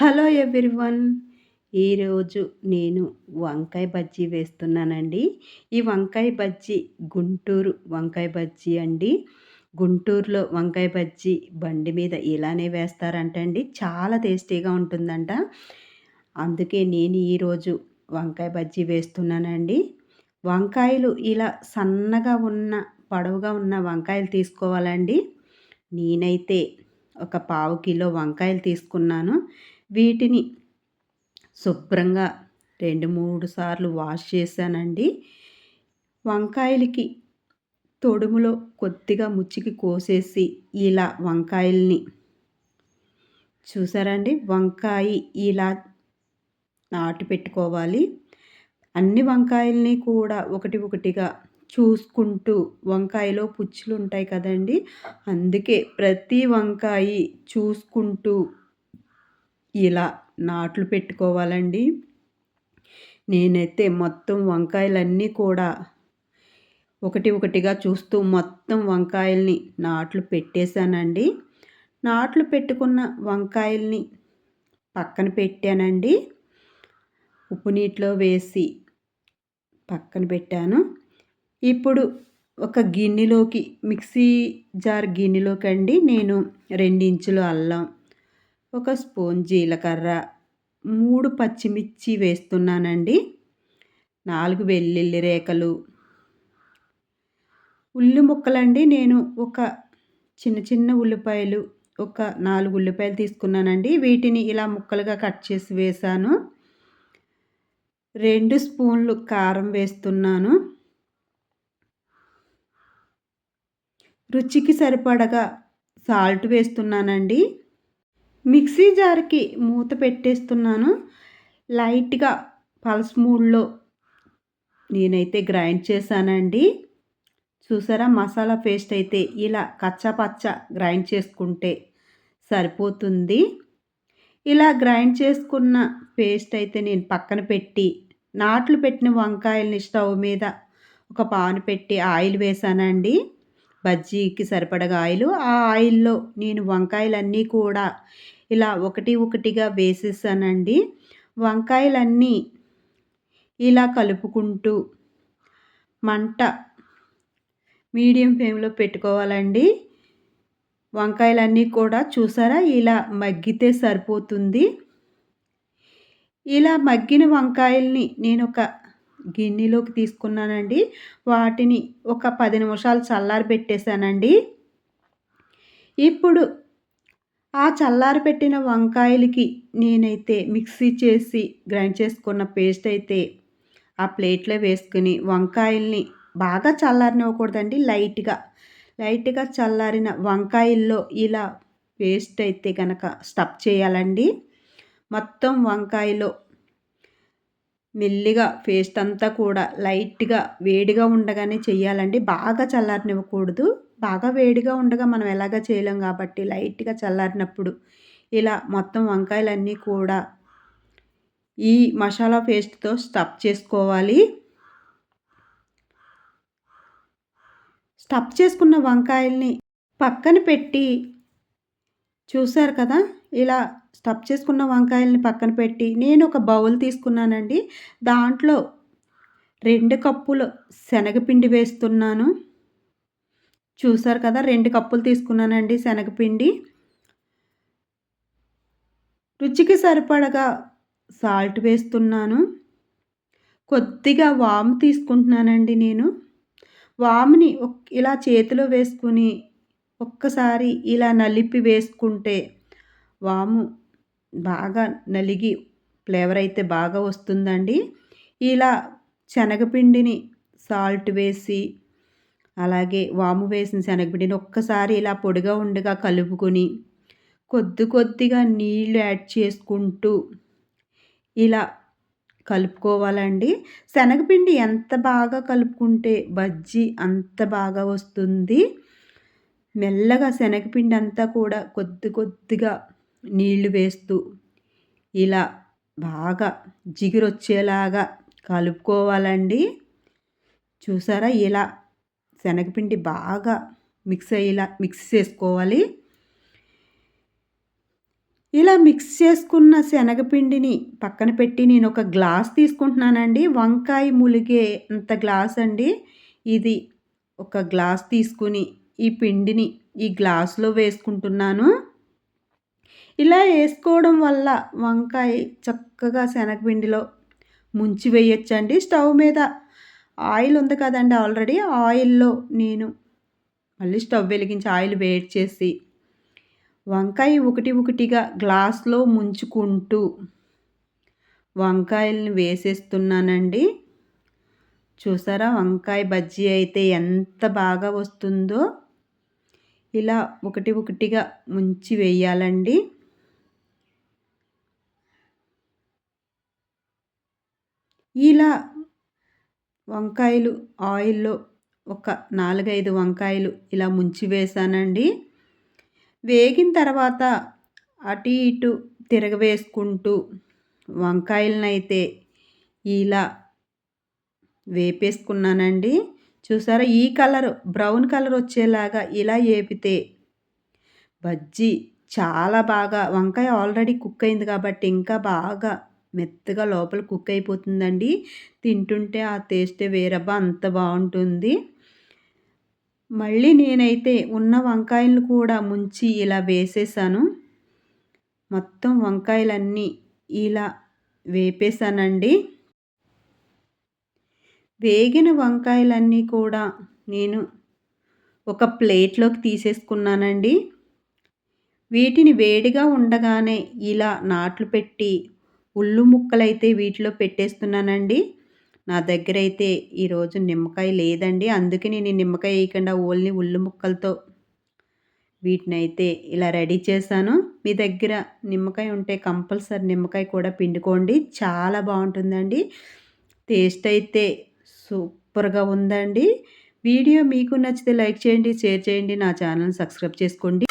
Hello everyone. ఈరోజు నేను వంకాయ బజ్జీ వేస్తున్నానండి. ఈ వంకాయ బజ్జీ గుంటూరు వంకాయ బజ్జీ అండి. గుంటూరులో వంకాయ బజ్జీ బండి మీద ఇలానే వేస్తారంటండి. చాలా టేస్టీగా ఉంటుందంట. అందుకే నేను ఈరోజు వంకాయ బజ్జీ వేస్తున్నానండి. వంకాయలు ఇలా సన్నగా ఉన్న పొడవుగా ఉన్న వంకాయలు తీసుకోవాలండి. నేనైతే ఒక పావు కిలో వంకాయలు తీసుకున్నాను. వీటిని శుభ్రంగా రెండు మూడు సార్లు వాష్ చేశానండి. వంకాయలకి తొడుములో కొద్దిగా ముచ్చికి కోసేసి ఇలా వంకాయల్ని చూసారండి? వంకాయ ఇలా నాటు పెట్టుకోవాలి. అన్ని వంకాయల్ని కూడా ఒకటి ఒకటిగా చూసుకుంటూ వంకాయలో పుచ్చులు ఉంటాయి కదండి? అందుకే ప్రతి వంకాయ చూసుకుంటూ ఇలా నాట్లు పెట్టుకోవాలండి. నేనైతే మొత్తం వంకాయలన్నీ కూడా ఒకటి ఒకటిగా చూస్తూ మొత్తం వంకాయల్ని నాట్లు పెట్టేశానండి. నాట్లు పెట్టుకున్న వంకాయల్ని పక్కన పెట్టానండి. ఉప్పు నీటిలో వేసి పక్కన పెట్టాను. ఇప్పుడు ఒక గిన్నెలోకి మిక్సీ జార్ గిన్నెలోకి అండి నేను రెండించులు అల్లం ఒక స్పూన్ జీలకర్ర మూడు పచ్చిమిర్చి వేస్తున్నానండి. నాలుగు వెల్లుల్లి రేఖలు ఉల్లి ముక్కలండి. నేను ఒక చిన్న చిన్న ఉల్లిపాయలు ఒక నాలుగు ఉల్లిపాయలు తీసుకున్నానండి. వీటిని ఇలా ముక్కలుగా కట్ చేసి వేసాను రెండు స్పూన్లు కారం వేస్తున్నాను. రుచికి సరిపడగా సాల్ట్ వేస్తున్నానండి. మిక్సీ జార్కి మూత పెట్టేస్తున్నాను. లైట్గా పల్స్ మూడ్లో నేనైతే గ్రైండ్ చేశానండి. చూసారా మసాలా పేస్ట్ అయితే ఇలా కచ్చపచ్చ గ్రైండ్ చేసుకుంటే సరిపోతుంది. ఇలా గ్రైండ్ చేసుకున్న పేస్ట్ అయితే నేను పక్కన పెట్టి నాట్లు పెట్టిన వంకాయల్ని స్టవ్ మీద ఒక పాను పెట్టి ఆయిల్ వేసానండి బజ్జీకి సరిపడగా ఆయిల్. ఆ ఆయిల్లో నేను వంకాయలన్నీ కూడా ఇలా ఒకటి ఒకటిగా వేసేసానండి. వంకాయలన్నీ ఇలా కలుపుకుంటూ మంట మీడియం ఫ్లేమ్లో పెట్టుకోవాలండి. వంకాయలన్నీ కూడా చూసారా? ఇలా మగ్గితే సరిపోతుంది. ఇలా మగ్గిన వంకాయల్ని నేను ఒక గిన్నెలోకి తీసుకున్నానండి. వాటిని ఒక పది నిమిషాలు చల్లారి పెట్టేశానండి. ఇప్పుడు ఆ చల్లారి పెట్టిన వంకాయలకి నేనైతే మిక్సీ చేసి గ్రైండ్ చేసుకున్న పేస్ట్ అయితే ఆ ప్లేట్లో వేసుకుని వంకాయల్ని బాగా చల్లారినివ్వకూడదండి. లైట్గా లైట్గా చల్లారిన వంకాయల్లో ఇలా పేస్ట్ అయితే కనుక స్టఫ్ చేయాలండి. మొత్తం వంకాయలో మెల్లిగా పేస్ట్ అంతా కూడా లైట్గా వేడిగా ఉండగానే చేయాలండి బాగా చల్లారనివ్వకూడదు. బాగా వేడిగా ఉండగా మనం ఎలాగ చేయలేం కాబట్టి లైట్గా చల్లారినప్పుడు ఇలా మొత్తం వంకాయలన్నీ కూడా ఈ మసాలా పేస్ట్తో స్టఫ్ చేసుకోవాలి. స్టఫ్ చేసుకున్న వంకాయల్ని పక్కన పెట్టి చూసారు కదా? ఇలా స్టఫ్ చేసుకున్న వంకాయల్ని పక్కన పెట్టి నేను ఒక బౌల్ తీసుకున్నానండి. దాంట్లో రెండు కప్పులు శనగపిండి వేస్తున్నాను. చూసారు కదా రెండు కప్పులు తీసుకున్నానండి శనగపిండి. రుచికి సరిపడగా సాల్ట్ వేస్తున్నాను. కొద్దిగా వాము తీసుకుంటున్నానండి నేను. వాముని ఇలా చేతిలో వేసుకుని ఒక్కసారి ఇలా నలిపి వేసుకుంటే వాము బాగా నలిగి ఫ్లేవర్ అయితే బాగా వస్తుందండి. ఇలా శనగపిండిని సాల్ట్ వేసి అలాగే వాము వేసిన శనగపిండిని ఒక్కసారి ఇలా పొడిగా ఉండగా కలుపుకొని కొద్ది కొద్దిగా నీళ్ళు యాడ్ చేసుకుంటూ ఇలా కలుపుకోవాలండి. శనగపిండి ఎంత బాగా కలుపుకుంటే బజ్జీ అంత బాగా వస్తుంది. మెల్లగా శనగపిండి అంతా కూడా కొద్ది కొద్దిగా నీళ్ళు వేస్తూ ఇలా బాగా జిగురొచ్చేలాగా కలుపుకోవాలండి. చూసారా? ఇలా శనగపిండి బాగా మిక్స్ అయ్యేలా మిక్స్ చేసుకోవాలి. ఇలా మిక్స్ చేసుకున్న శనగపిండిని పక్కన పెట్టి నేను ఒక గ్లాస్ తీసుకుంటున్నానండి. వంకాయ ములిగే అంత గ్లాస్ అండి. ఇది ఒక గ్లాస్ తీసుకుని ఈ పిండిని ఈ గ్లాస్లో వేసుకుంటున్నాను. ఇలా వేసుకోవడం వల్ల వంకాయ చక్కగా శనగపిండిలో ముంచి వేయొచ్చండి. స్టవ్ మీద ఆయిల్ ఉంది కదండి ఆల్రెడీ ఆయిల్లో నేను మళ్ళీ స్టవ్ వెలిగించి ఆయిల్ వేడి చేసి వంకాయ ఒకటి ఒకటిగా గ్లాస్లో ముంచుకుంటూ వంకాయల్ని వేసేస్తున్నానండి. చూసారా? వంకాయ బజ్జీ అయితే ఎంత బాగా వస్తుందో. ఇలా ఒకటి ఒకటిగా ముంచి వేయాలండి. ఇలా వంకాయలు ఆయిల్లో ఒక నాలుగైదు వంకాయలు ఇలా ముంచి వేసానండి. వేగిన తర్వాత అటు ఇటు తిరగవేసుకుంటూ వంకాయలనైతే ఇలా వేపేసుకున్నానండి. చూసారా? ఈ కలర్ బ్రౌన్ కలర్ వచ్చేలాగా ఇలా వేపితే బజ్జీ చాలా బాగా వంకాయ ఆల్రెడీ కుక్ అయింది కాబట్టి ఇంకా బాగా మెత్తగా లోపల కుక్ అయిపోతుందండి. తింటుంటే ఆ టేస్టే వేరబ్బా అంత బాగుంటుంది. మళ్ళీ నేనైతే ఉన్న వంకాయలను కూడా ముంచి ఇలా వేసేసాను. మొత్తం వంకాయలన్నీ ఇలా వేపేసానండి. వేగిన వంకాయలన్నీ కూడా నేను ఒక ప్లేట్లోకి తీసేసుకున్నానండి. వీటిని వేడిగా ఉండగానే ఇలా నాట్లు పెట్టి ఉల్లు ముక్కలైతే వీటిలో పెట్టేస్తున్నానండి. నా దగ్గర అయితే ఈరోజు నిమ్మకాయ లేదండి. అందుకే నేను నిమ్మకాయ వేయకుండా ఓన్లీ ఉల్లి ముక్కలతో వీటిని అయితే ఇలా రెడీ చేశాను. మీ దగ్గర నిమ్మకాయ ఉంటే కంపల్సరీ నిమ్మకాయ కూడా పిండుకోండి. చాలా బాగుంటుందండి. టేస్ట్ అయితే సూపర్గా ఉందండి. వీడియో మీకు నచ్చితే లైక్ చేయండి షేర్ చేయండి నా ఛానల్ సబ్స్క్రైబ్ చేసుకోండి.